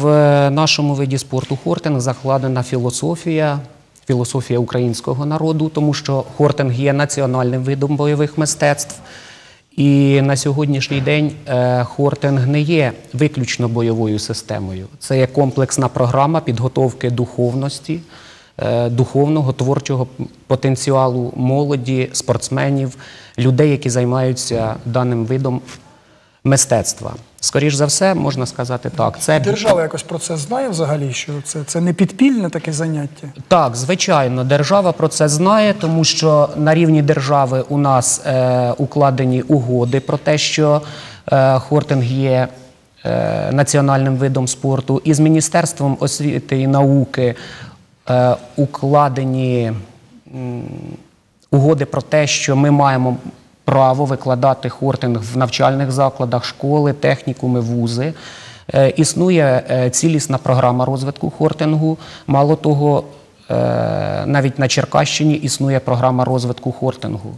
В нашому виді спорту хортинг закладена філософія, філософія українського народу, тому що хортинг є національним видом бойових мистецтв. І на сьогоднішній день е, хортинг не є виключно бойовою системою. Це є комплексна програма підготовки духовності, е, духовного творчого потенціалу молоді, спортсменів, людей, які займаються даним видом мистецтва. Скоріш за все, можна сказати так. Це Держава якось про це знає взагалі, що це, це не підпільне таке заняття. Так, звичайно, держава про це знає, тому що на рівні держави у нас е, укладені угоди про те, що е, хортинг є е, національним видом спорту, і з Міністерством освіти і науки е, укладені м, угоди про те, що ми маємо право викладати хортинг в навчальних закладах, школи, технікуми, вузи. Е, Існує е, цілісна програма розвитку хортингу. Мало того, е, навіть на Черкащині існує програма розвитку хортингу.